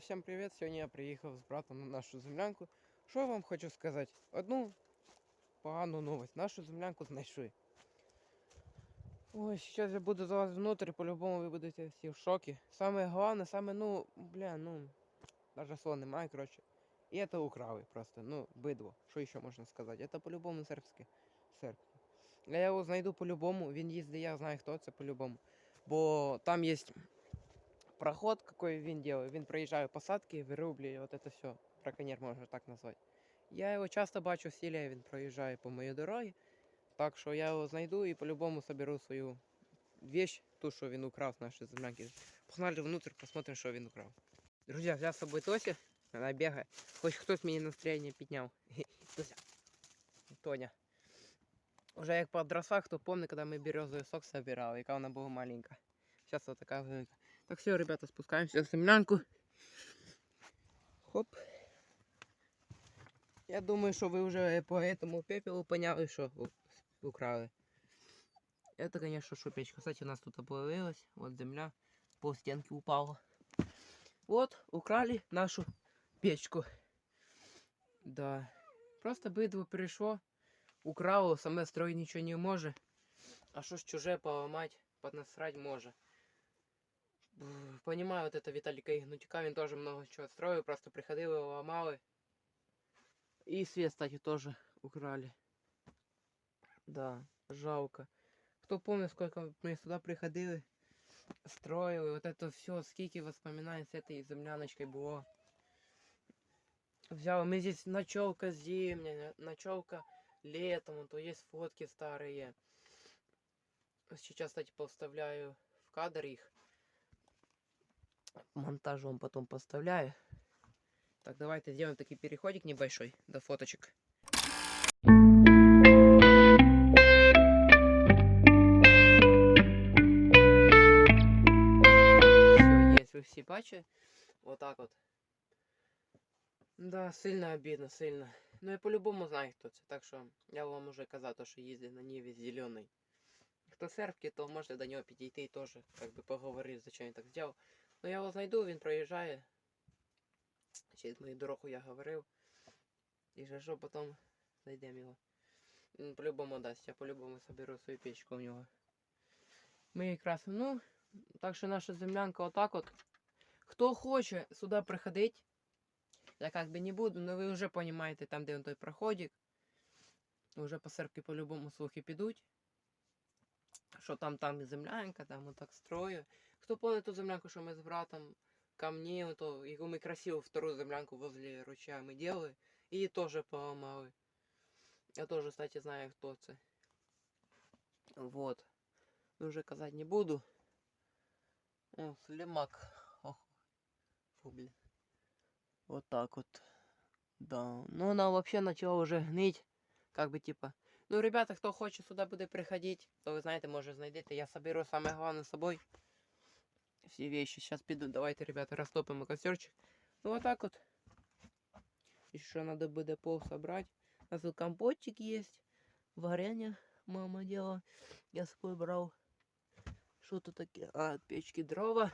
всім привіт! Сьогодні я приїхав з братом на нашу землянку. Що я вам хочу сказати? Одну погану новость. Нашу землянку знайшли. Ой, зараз я буду залазити внутрь, по-любому ви будете всі в шокі. Саме головне, саме, ну, бля, ну, даже слова немає, коротше. І это украли просто, ну, бидло. Що ще можна сказати? Это по-любому сербське. Сербське. Я його знайду по-любому, він їздить, я знаю хто це по-любому. Бо там є проход, какой він делает. Він проїжджає посадки, вирублює, вот это все. Браконьєр можна так назвати. Я його часто бачу в селі, він проїжджає по моїй дорогі. Так що я його знайду і по-любому соберу свою вещь, ту, що він украв з нашої землянки. Погнали внутрь, посмотрим, що він украв. Друзі, взяв з собою Тосі, вона бігає. Хоч хтось мені настроєння підняв. Тося. Тоня. Уже як подросла, хто помнить, коли ми березовий сок собирали, яка вона була маленька. Сейчас вот такая велика. Так все, ребята, спускаемся в землянку. Хоп. Я думаю, що ви вже по этому пепелу поняли, у- украли. Это, конечно, шупечка. Кстати, у нас тут обловилась. Вот земля. Пол стенки упала. Вот, украли нашу печку. Да. Просто бидло пришло, украло, саме строить нічого не може. А що ж чуже поламать, поднасрать може. Понимаю вот это Виталика Игнатюка, він тоже много чего строил, просто приходили, ломали. И свет, кстати, тоже украли. Да, жалко. Кто помнит, сколько мы сюда приходили, строили, вот это все, скільки воспоминаний с этой земляночкой было. Взял, мы здесь ночевка зимняя, ночевка летом, то есть фотки старые. Сейчас, кстати, поставляю в кадр их монтажом потом поставляю. Так, давайте сделаем такой переходик небольшой до фоточек. Все, есть, ви всі бачите. Вот так вот. Да, сильно обидно, сильно. Ну я по-любому знаю, хто це. Так що я вам уже казав, то, що їздить на Ниві зелений. Хто сербки, то можете до нього підійти і теж как би поговорити, зачем він так зробив. Ну я його знайду, він проїжджає. Через мою дорогу я говорив. І же що потім знайдемо його. Він по-любому дасть, я по-любому соберу свою печку у нього. Ми якраз, ну, так що наша землянка отак от. Хто хоче сюди приходить, я как бы не буду, но ви вже розумієте, там, де він той проходик. Уже по сербки по-любому слухи підуть. Що там там землянка, там отак строю. Помнит ту землянку, що ми з братом камні, то яку ми красиву вторую землянку возле ручья ми делали, і теж поламали. Я теж, кстати, знаю, хто це. Вот. Ну, Уже казати не буду. О, слимак. Ох. Фу, блин. Вот так вот. Да. Ну, она вообще начала уже гнить. Как бы типа. Ну, ребята, кто хочет сюда будет приходить, то вы знаете, может знайдете. Я соберу самое главное с собой. Все вещи. Сейчас пиду. Давайте, ребята, растопим костерчик. Ну, вот так вот. Еще надо будет пол собрать. У нас тут компотчик есть. Варенье мама делала. Я с собой брал. Что тут такие? А, от печки дрова.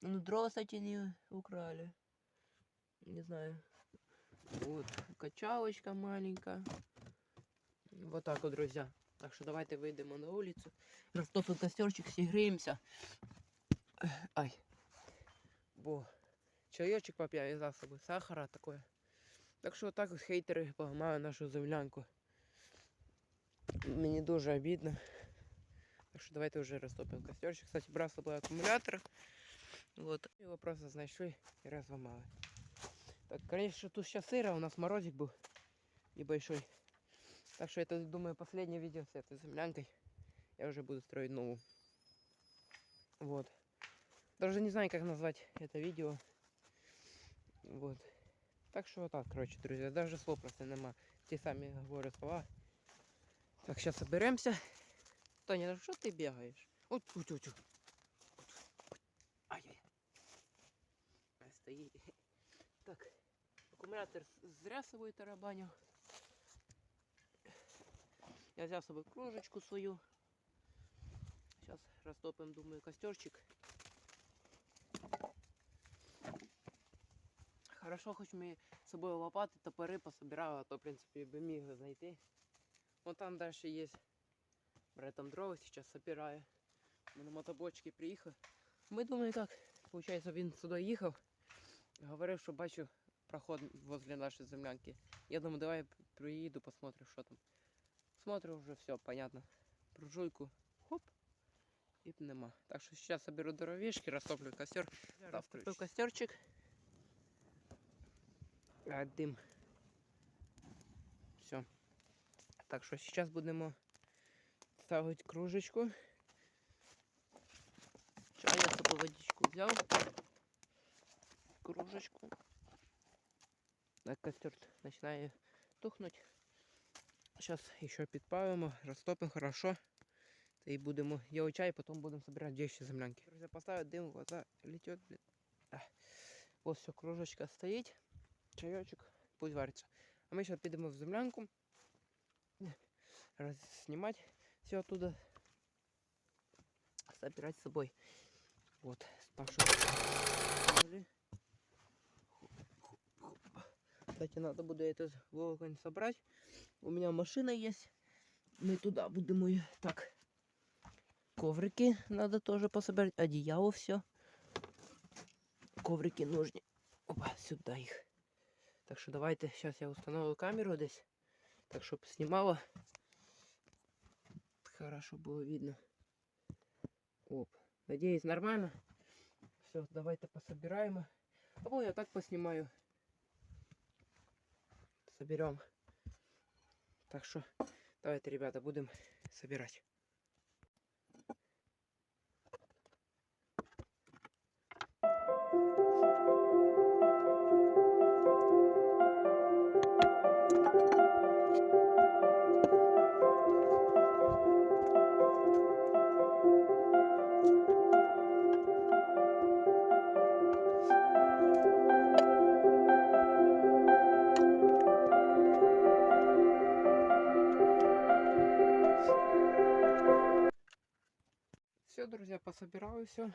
Ну, дрова, кстати, не украли. Не знаю. Вот, качалочка маленькая. Вот так вот, друзья. Так что давайте выйдем на улицу. Растопим костерчик, согреемся. Ай. Бо. Чайочек поп'я і за собою сахара такое. Так що так от хейтери поламали нашу землянку. Мені дуже обідно. Так що давайте вже розтопимо костерчик. Кстати, брав з собою акумулятор. Вот. Його просто знайшли і розламали. Так, конечно, тут сейчас сыро, у нас морозик был небольшой. Так что это, думаю, последнее видео с этой землянкой. Я уже буду строить новую. Вот. Даже не знаю, как назвать это видео. Вот. Так что вот так, короче, друзья. Даже слов просто нема. Те сами говорю слова. Так, сейчас соберемся. Тоня, ну что ты бегаешь? Вот, вот, вот. Ай-яй. Ай, стоит. Так, аккумулятор зря з собою тарабанив. Я взяв з собою кружечку свою. Зараз розтопимо, думаю, костерчик. Хорошо, хоч ми з собою лопати, топори пособирали, а то, в принципі, би міг знайти. Вон там далі є. Брат там дрова зараз собирає. Ми на мотобочці приїхав. Ми думали так. Получається, він сюди їхав. Говорив, що бачу проход возле нашої землянки. Я думаю, давай приїду, посмотрю, що там. Смотрю, вже все, понятно. Буржуйку, хоп, і нема. Так що зараз соберу дровішки, розтоплю костер. Розтопив костерчик. А, дим. Все. Так що зараз будемо ставити кружечку. Чай я собі водичку взяв. Кружечку. Так, костер починає тухнути. Сейчас еще підпалимо, розтопимо хорошо. Та і будемо делать чай, потім будемо собирати вещи землянки. Друзі, поставить дим, в глаза летить, блін. Ось все, кружечка стоїть. Чайочок, пусть вариться. А ми зараз підемо в землянку. Знімати все оттуда. Собирать с собой. Вот, спрашиваю. Кстати, надо будет этот волоконь собрать. У меня машина есть. Мы туда будем ее... Так. Коврики надо тоже пособирать. Одеяло все. Коврики нужны. Опа, сюда их. Так что давайте, сейчас я установлю камеру здесь. Так, чтобы снимала. Хорошо было видно. Оп. Надеюсь, нормально. Все, давайте пособираем. Або я так поснимаю. Соберем. Так что давайте, ребята, будем собирать. Все.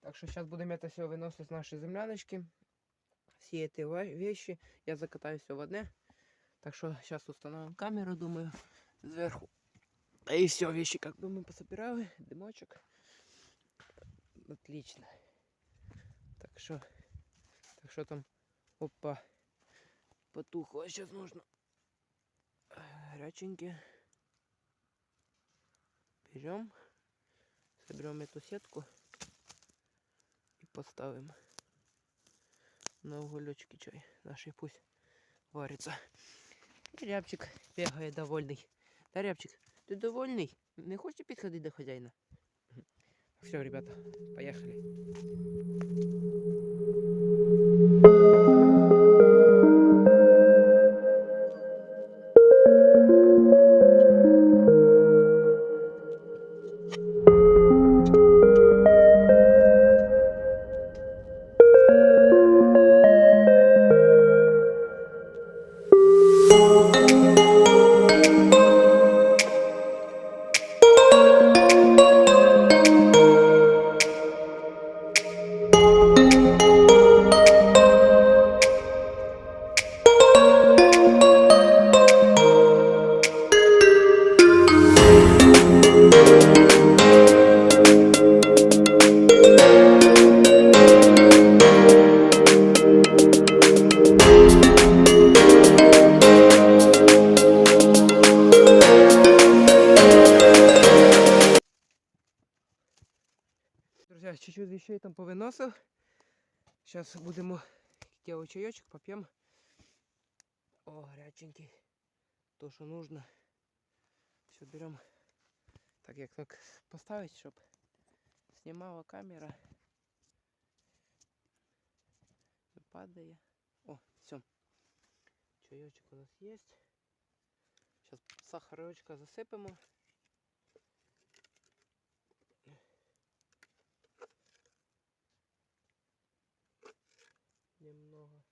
Так что сейчас будем это все выносить с нашей земляночки. Все эти вещи я закатаю все в одне. Так что сейчас установим камеру, думаю, сверху. И все, вещи как бы мы пособирали. Дымочек. Отлично. Так что, так что там, опа, потухло. Сейчас нужно горяченькие. Берем, соберем эту сетку и поставим на уголечки чай. Наши пусть варится. І рябчик бігає довольний. Да, рябчик, ти довольний? Не хочеш підходити до хазяїна? Все, ребята, поехали. Вещей там повыносил. Сейчас будем делать чаечек, попьем. О, горяченький. То, что нужно. Все берем. Так, як так поставить, щоб снимала камера. Не падає. О, все. Чайочек у нас есть. Сейчас сахарочка засыпемо. немного.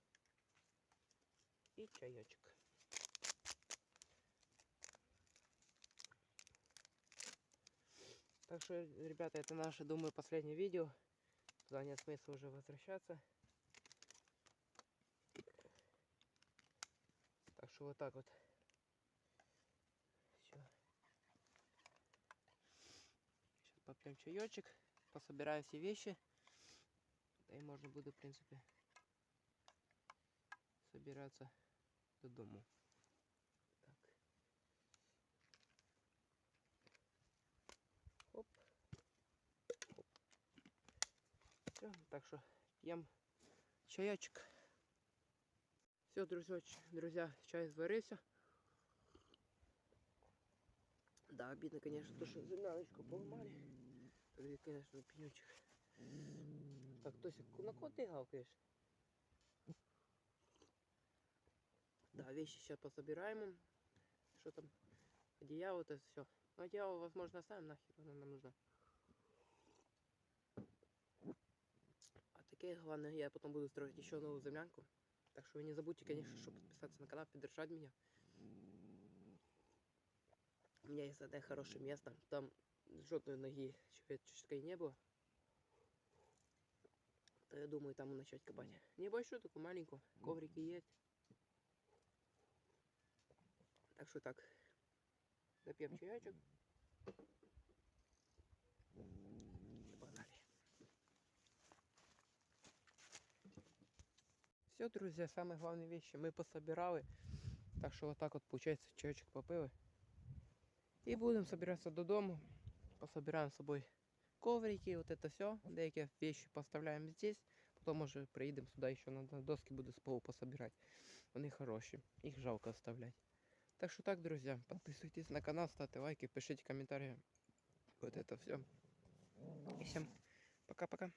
И чаечек. Так что, ребята, это наше, думаю, последнее видео. Туда нет смысла уже возвращаться. Так что вот так вот. Все. Сейчас попьем чаечек, пособираем все вещи. Да и можно будет, в принципе, собираться до дому. Так. Оп. Оп. Все, так что пьем чаечек. Все, друзья, друзья, чай сварился. Да, обидно, конечно, то, что земляночку поломали. Конечно, пенючек. Так, Тосик, на кого ты гавкаешь? Да, вещи сейчас пособираем. Что там? Одеяло, вот это все. Ну, одеяло, возможно, оставим, нахер оно нам нужно. А таке, главное, я потом буду строить еще новую землянку. Так что вы не забудьте, конечно, чтобы подписаться на канал, поддержать меня. У меня есть одно хорошее место. Там жодной ноги человеческой не было. То я думаю, там начать копать. Небольшую, такую маленькую. Коврики есть. Так что так. Допьем чаечек. И погнали. Все, друзья, самые главные вещи мы пособирали. Так что вот так вот получается чаечек попили. И будем собираться додому. Пособираем с собой коврики, вот это все. Деякі вещи поставляємо здесь. Потім може приїдемо сюди ще на на доски буде з полу пособирати. Вони хороші. Їх жалко оставлять. Так що так, друзья, подписывайтесь на канал, ставьте лайки, пишите комментарии. Вот это все. И всем пока-пока.